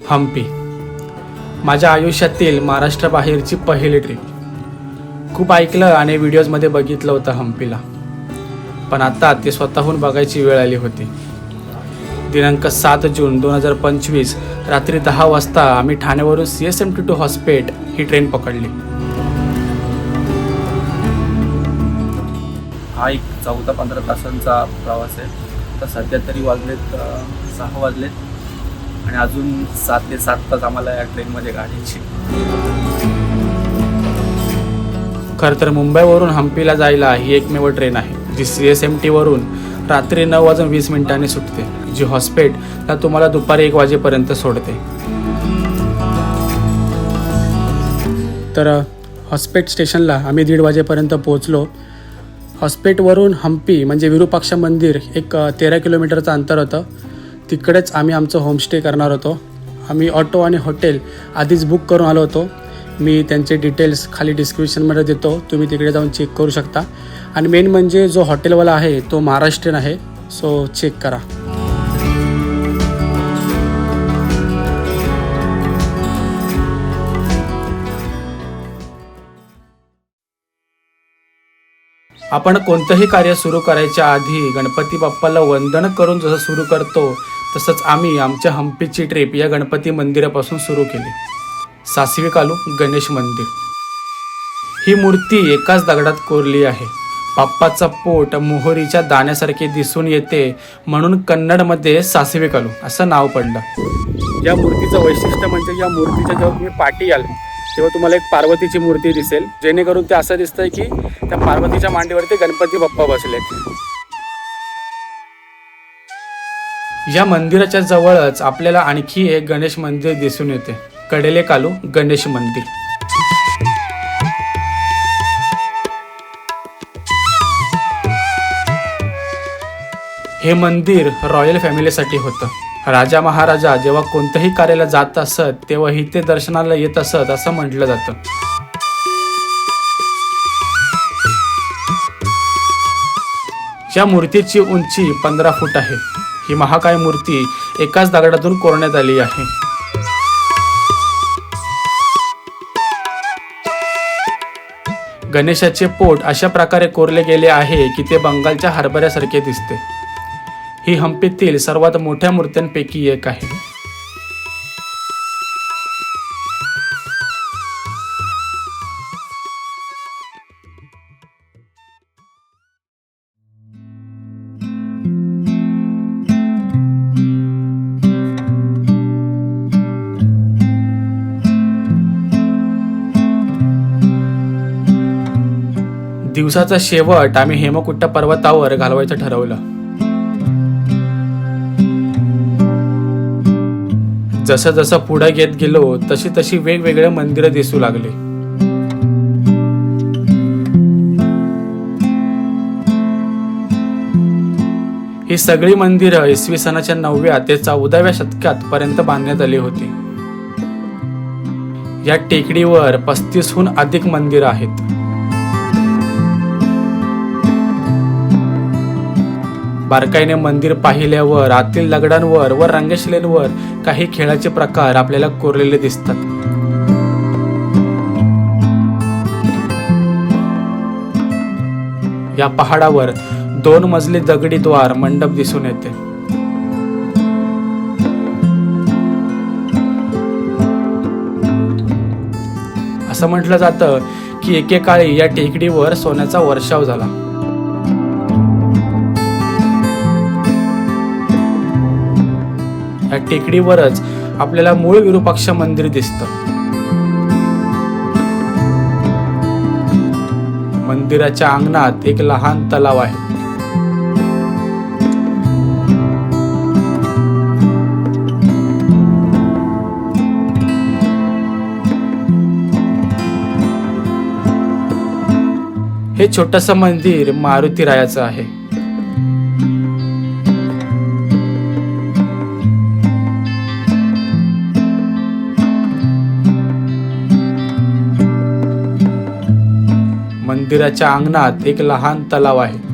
हम्पी माझ्या आयुष्यातील महाराष्ट्राबाहेरची पहिली ट्रिप खूप ऐकलं आणि व्हिडिओजमध्ये बघितलं होतं हम्पीला पण आता ते स्वतःहून बघायची वेळ आली होती. दिनांक सात जून दोन हजार पंचवीस रात्री दहा वाजता आम्ही ठाण्यावरून C S M T to Hospet he train पकडली. हा एक चौदा पंधरा तासांचा प्रवास आहे. तर सध्या तरी वाजलेत सहा वाजलेत. आणि अजून सात ते सात तास आम्हाला या ट्रेनमध्ये गाडीची खरं तर मुंबईवरून हम्पीला जायला ही एकमेव ट्रेन आहे. जी सी एस एम टीवरून रात्री नऊ वाजून वीस मिनिटांनी सुटते. जी हॉस्पेटला तुम्हाला दुपारी एक वाजेपर्यंत सोडते. तर हॉस्पेट स्टेशनला आम्ही दीड वाजेपर्यंत पोहोचलो. हॉस्पेटवरून हम्पी म्हणजे विरूपाक्ष मंदिर एक तेरा किलोमीटरचं अंतर होतं. तिकडेच आम्ही आमचं होमस्टे करणार होतो. आम्ही ऑटो आणि हॉटेल आधीच बुक करून आलो होतो. मी त्यांचे डिटेल्स खाली डिस्क्रिप्शनमध्ये देतो. तुम्ही तिकडे जाऊन चेक करू शकता. आणि मेन म्हणजे जो हॉटेलवाला आहे तो महाराष्ट्रीयन आहे. सो चेक करा. आपण कोणतंही कार्य सुरू करायच्या आधी गणपती बाप्पाला वंदन करून जसं सुरू करतो तसंच आम्ही आमच्या हम्पीची ट्रिप या गणपती मंदिरापासून सुरू केली. सासवी कालू गणेश मंदिर. ही मूर्ती एकाच दगडात कोरली आहे. बाप्पाचा पोट मोहरीच्या दाण्यासारखे दिसून येते म्हणून कन्नडमध्ये सासवी कालू असं नाव पडलं. या मूर्तीचं वैशिष्ट्य म्हणजे या मूर्तीच्या जेव्हा तुम्ही पाठी याल तेव्हा तुम्हाला एक पार्वतीची मूर्ती दिसेल. जेणेकरून ते असं दिसतंय की त्या पार्वतीच्या मांडीवरती गणपती बाप्पा बसलेत. या मंदिराच्या जवळच आपल्याला आणखी एक गणेश मंदिर दिसून येते. कडेले कालू गणेश मंदिर. हे मंदिर रॉयल फॅमिलीसाठी होतं. राजा महाराजा जेव्हा कोणत्याही कार्याला जात असत तेव्हा ते दर्शनाला येत असत असं म्हटलं जातं. या मूर्तीची उंची पंधरा फूट आहे. ही महाकाय मूर्ती एकाच दगडातून कोरण्यात आली आहे. गणेशाचे पोट अशा प्रकारे कोरले गेले आहे की ते बंगालच्या हरभऱ्यासारखे दिसते. ही हम्पीतील सर्वात मोठ्या मूर्त्यांपैकी एक आहे. दिवसाचा शेवट आम्ही हेमकुट्टा पर्वतावर घालवायचं ठरवलं. जसं जसं पुढे घेत गेलो तशी तशी वेगवेगळे मंदिरं दिसू लागले. ही सगळी मंदिरं इसवी सनाच्या नवव्या ते चौदाव्या शतकात पर्यंत बांधण्यात आली होती. या टेकडीवर पस्तीसहून अधिक मंदिरं आहेत. बारकाईने मंदिर पाहिल्यावर आतील दगडांवर व रंगशिलेंवर काही खेळाचे प्रकार आपल्याला कोरलेले दिसतात. या पहाडावर दोन मजली दगडी द्वार मंडप दिसून येते. असं म्हटलं जातं की एकेकाळी या टेकडीवर सोन्याचा वर्षाव झाला. टेकडीवरच आपल्याला मूळ विरूपाक्ष मंदिर दिसतं. मंदिराच्या अंगणात एक लहान तलाव आहे. हे छोटस मंदिर मारुती रायाचं आहे. मंदिराच्या अंगणात एक लहान तलाव आहे.